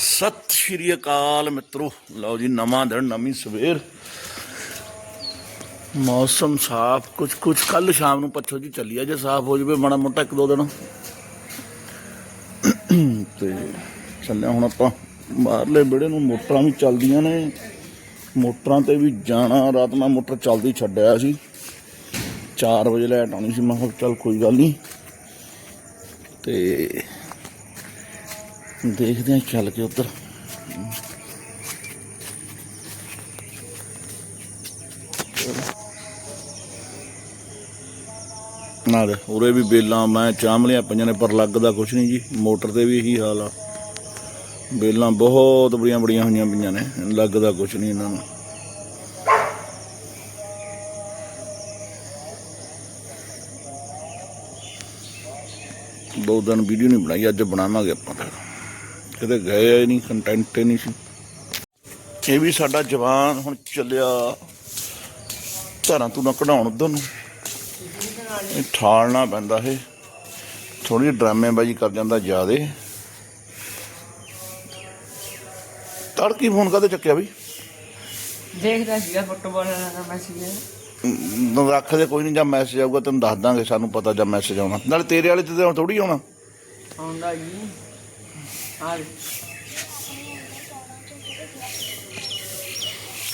ਸਤਿ ਸ਼੍ਰੀ ਅਕਾਲ ਮਿੱਤਰੋ। ਲਓ ਜੀ, ਨਵਾਂ ਦਿਨ, ਨਵੀਂ ਸਵੇਰ। ਮੌਸਮ ਸਾਫ਼ ਕੁਝ ਕੁਝ ਕੱਲ ਸ਼ਾਮ ਨੂੰ ਪੱਛੋ ਜੀ ਚੱਲੀ ਆ ਜੇ ਸਾਫ਼ ਹੋ ਜਵੇ, ਮਾੜਾ ਮੋਟਾ ਇੱਕ ਦੋ ਦਿਨ। ਤੇ ਚੱਲਿਆ ਹੁਣ ਆਪਾਂ ਬਾਹਰਲੇ ਵਿਹੜੇ ਨੂੰ, ਮੋਟਰਾਂ ਵੀ ਚੱਲਦੀਆਂ ਨੇ। ਮੋਟਰਾਂ ਤੇ ਵੀ ਜਾਣਾ, ਰਾਤ ਮੈਂ ਮੋਟਰ ਚੱਲਦੀ ਛੱਡਿਆ ਸੀ। 4 ਵਜੇ ਲੈਟ ਆਉਣੀ ਸੀ, ਮੈਂ ਕਿਹਾ ਚੱਲ ਕੋਈ ਗੱਲ ਨਹੀਂ। ਤੇ ਦੇਖਦੇ ਹਾਂ ਚੱਲ ਕੇ ਉੱਧਰ। ਨਾ ਦੇ ਉਰੇ ਵੀ ਬੇਲਾਂ, ਮੈਂ ਚਾਂਮਲੀਆਂ ਪਈਆਂ ਨੇ, ਪਰ ਲੱਗਦਾ ਕੁਛ ਨਹੀਂ ਜੀ। ਮੋਟਰ ਤੇ ਵੀ ਇਹੀ ਹਾਲ ਆ। ਬੇਲਾਂ ਬਹੁਤ ਬੜੀਆਂ ਬੜੀਆਂ ਹੋਈਆਂ ਪਈਆਂ ਨੇ, ਲੱਗਦਾ ਕੁਛ ਨਹੀਂ ਇਹਨਾਂ ਨੂੰ। ਦੋ ਦਿਨ ਵੀਡੀਓ ਨਹੀਂ ਬਣਾਈ, ਅੱਜ ਬਣਾਵਾਂਗੇ ਆਪਾਂ ਫਿਰ। ਕਿਤੇ ਗਏ ਨਹੀਂ ਕੰਟੈਂਟ ਨਹੀਂ ਸੀ। ਇਹ ਵੀ ਸਾਡਾ ਜਵਾਨ ਹੁਣ ਚੱਲਿਆ ਧਾਰਾਂ ਤੂੰ ਨਾ ਕਢਾਉਣ ਉਧਰ ਨੂੰ। ਇਹ ਠਾਲਣਾ ਪੈਂਦਾ ਇਹ। ਥੋੜੀ ਡਰਾਮੇਬਾਜ਼ੀ ਕਰ ਜਾਂਦਾ ਜਿਆਦੇ। ਤੜਕੀ ਫੋਨ ਕਾਹਦੇ ਚੱਕਿਆ ਬਈ? ਦੇਖਦਾ ਸੀਗਾ ਫੁੱਟਬਾਲ ਦਾ ਮੈਸੇਜ ਅਮ, ਰੱਖ ਦੇ ਕੋਈ ਨਹੀਂ ਜਾਂ ਮੈਸੇਜ ਆਊਗਾ ਤੈਨੂੰ ਦੱਸ ਦਾਂਗੇ ਸਾਨੂੰ ਪਤਾ ਜਾਂ ਮੈਸੇਜ ਆਉਣਾ। ਨਾਲੇ ਤੇਰੇ ਵਾਲੇ ਤੇ ਤਾਂ ਥੋੜੀ ਆਉਣਾ। ਆਉਂਦਾ ਜੀ। ਆ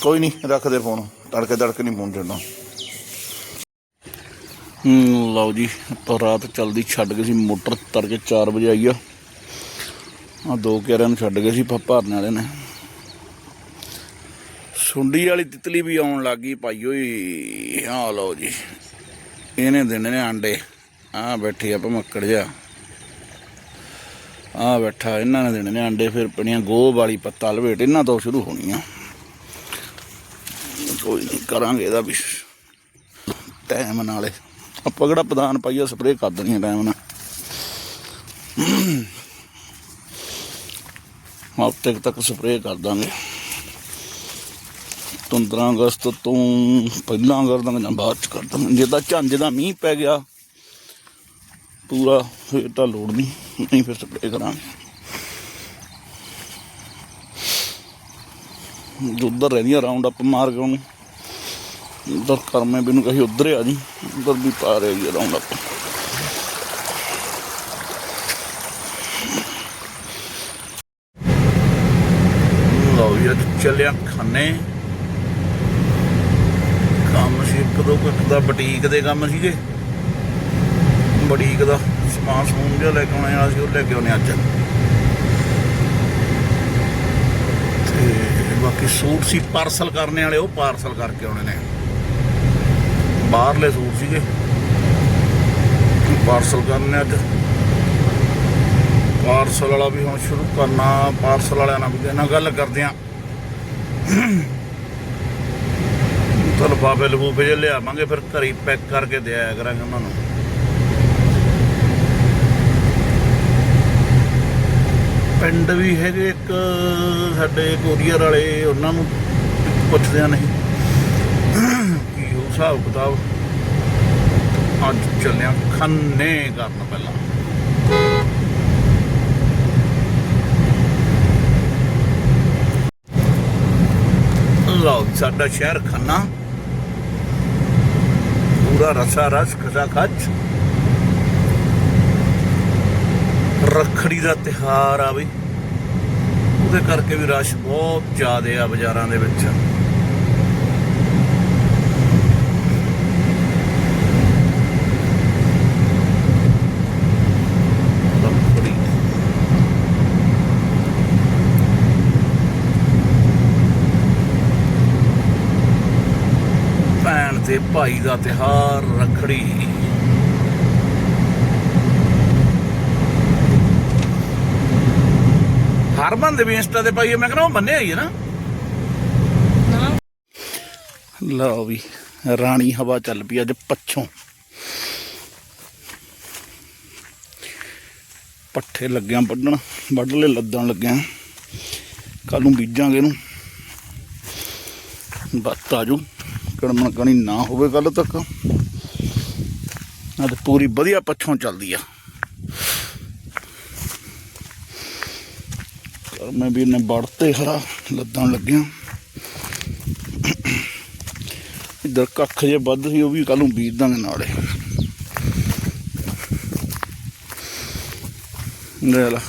ਕੋਈ ਨਹੀਂ ਰੱਖ ਦੇ ਫੋਨ ਤੜਕੇ ਤੜਕੇ ਨਹੀਂ ਫੋਨ ਛੱਡਣਾ। ਹੂੰ ਲਓ ਜੀ ਆਪਾਂ ਰਾਤ ਚਲਦੀ ਛੱਡ ਗਏ ਸੀ ਮੋਟਰ ਤੜਕੇ 4 ਵਜੇ ਆਈ ਆ। ਆ ਦੋ ਕਿਆਰਿਆਂ ਨੂੰ ਛੱਡ ਗਏ ਸੀ ਭਰਨ ਵਾਲੇ ਨੇ। ਸੁੰਡੀ ਵਾਲੀ ਤਿਤਲੀ ਵੀ ਆਉਣ ਲੱਗੀ ਭਾਈ ਓਏ ਆ ਲਓ ਜੀ। ਇਹਨੇ ਦੇਣੇ ਨੇ ਆਂਡੇ। ਆ ਬੈਠੀ ਆ ਭਮੱਕੜ ਜਾ ਆ ਬੈਠਾ, ਇਹਨਾਂ ਨੇ ਦੇਣੇ ਨੇ ਆਂਡੇ, ਫਿਰ ਪਣੀਆਂ ਗੋਹ ਵਾਲੀ ਪੱਤਾ ਲਵੇਟ ਇਹਨਾਂ ਤੋਂ ਸ਼ੁਰੂ ਹੋਣੀਆਂ ਕੋਈ ਨਹੀਂ ਕਰਾਂਗੇ ਇਹਦਾ ਵੀ ਟਾਈਮ ਨਾਲੇ। ਆਪਾਂ ਕਿਹੜਾ ਪ੍ਰਧਾਨ ਪਾਈਆ ਸਪਰੇਅ ਕਰ ਦੇਣੀ ਟਾਈਮ ਨਾਲ। ਹਫ਼ਤੇ ਕੁ ਤੱਕ ਸਪਰੇਅ ਕਰ ਦਾਂਗੇ। 15 ਅਗਸਤ ਤੋਂ ਪਹਿਲਾਂ ਕਰ ਦਾਂਗੇ ਜਾਂ ਬਾਅਦ ਚ ਕਰ ਦਾਂਗੇ। ਜੇ ਤਾਂ ਝੰਜ ਦਾ ਮੀਂਹ ਪੈ ਗਿਆ, ਪੂਰਾ, ਫਿਰ ਤਾਂ ਲੋੜ ਨਹੀਂ ਨਹੀਂ ਫਿਰ ਸਪਰੇ ਕਰਾਂਗੇ। ਜੋ ਰਹਿੰਦੀਆਂ ਰਾਉਂਡ ਅਪ ਮਾਰ ਕੇ ਉਹਨੂੰ। ਉਧਰ ਕਰਮੇ ਵੀ ਨੂੰ ਕਹੀ, ਉਧਰ ਆ ਜੀ, ਉਧਰ ਵੀ ਪਾ ਰਹੀ ਹੈ ਰਾਉਂਡ ਅਪ ਲਓ ਜੀ, ਅੱਜ ਚੱਲਿਆ ਖਾਨੇ। ਕੰਮ ਸੀ, ਇੱਕ ਦੋ ਕੁ ਦਾ, ਬੁਟੀਕ ਦੇ ਕੰਮ ਸੀਗੇ। ਬੁਟੀਕ ਦਾ ਸਮਾਨ ਸਮੂਨ ਜਿਹਾ ਲੈ ਕੇ ਆਉਣੇ ਵਾਲਾ ਸੀ ਉਹ ਲੈ ਕੇ ਆਉਣੇ ਅੱਜ। ਤੇ ਬਾਕੀ ਸੂਟ ਸੀ ਪਾਰਸਲ ਕਰਨੇ ਵਾਲੇ, ਉਹ ਪਾਰਸਲ ਕਰਕੇ ਆਉਣੇ ਨੇ। ਬਾਹਰਲੇ ਸੂਟ ਸੀਗੇ। ਪਾਰਸਲ ਕਰਨੇ ਅੱਜ। ਪਾਰਸਲ ਵਾਲਾ ਵੀ ਹੁਣ ਸ਼ੁਰੂ ਕਰਨਾ ਪਾਰਸਲ ਵਾਲਿਆਂ ਨਾਲ ਵੀ ਇਹਨਾਂ ਗੱਲ ਕਰਦੇ ਆ ਤਾਂ ਲਫਾਫੇ ਲਫੂਫੇ ਜੇ ਲਿਆਵਾਂਗੇ, ਫਿਰ ਘਰੀ ਪੈਕ ਕਰਕੇ ਦੇ ਆਇਆ ਕਰਾਂਗੇ ਉਹਨਾਂ ਨੂੰ। ਪਿੰਡ ਵੀ ਹੈਗੇ, ਇੱਕ ਸਾਡੇ ਕੋਰੀਅਰ ਵਾਲੇ, ਉਹਨਾਂ ਨੂੰ ਪੁੱਛਦੇ ਆ ਨਹੀਂ। ਕੀ ਉਹ ਹਿਸਾਬ ਕਿਤਾਬ? ਅੱਜ ਚੱਲਿਆ ਖੰਨੇ ਕਰਨ ਪਹਿਲਾਂ। ਲਓ ਸਾਡਾ ਸ਼ਹਿਰ ਖੰਨਾ। ਪੂਰਾ ਰਸਾ ਰਸ, ਖਸਾ ਖਚ ਰੱਖੜੀ ਦਾ ਤਿਹਾਰ ਆ ਬਈ। ਉਹਦੇ ਕਰਕੇ ਵੀ ਰਸ਼ ਬਹੁਤ ਜ਼ਿਆਦਾ ਆ ਬਾਜ਼ਾਰਾਂ ਦੇ ਵਿੱਚ। ਰੱਖੜੀ। ਭੈਣ ਤੇ ਭਾਈ ਦਾ ਤਿਹਾਰ, ਰੱਖੜੀ। ਹਰਮਨ ਵੀ ਇੰਸਟਾ ਤੇ ਪਾਈਏ ਮੈਂ ਕਹਿੰਦਾ ਉਹ ਬੰਨੇ ਆਈ ਹੈ ਨਾ। ਲਓ ਵੀ, ਰਾਣੀ ਹਵਾ ਚੱਲ ਪਈ ਅੱਜ ਪੱਛੋਂ। ਪੱਠੇ ਲੱਗਿਆ ਵੱਢਣ ਵੱਢ ਲੈ ਲੱਦਣ ਲੱਗਿਆ। ਕੱਲ ਨੂੰ ਬੀਜਾਂਗੇ ਇਹਨੂੰ। ਬੱਤ ਆਜੂ ਕਣਮਣ ਕਣੀ ਨਾ ਹੋਵੇ ਕੱਲ ਤੱਕ। ਅੱਜ ਪੂਰੀ ਵਧੀਆ ਪੱਛੋਂ ਚੱਲਦੀ ਆ। ਪਰ ਮੈਂ ਵੀ ਨੇ ਵੜਤੇ ਹਰਾ ਲੱਦਾਂ ਲੱਗਿਆ। ਇੱਧਰ ਕੱਖ ਜੇ ਵੱਧ ਸੀ, ਉਹ ਵੀ ਕੱਲ ਨੂੰ ਬੀਜ ਦਾਂਗੇ ਨਾਲੇ। ਲੈ ਲਾ।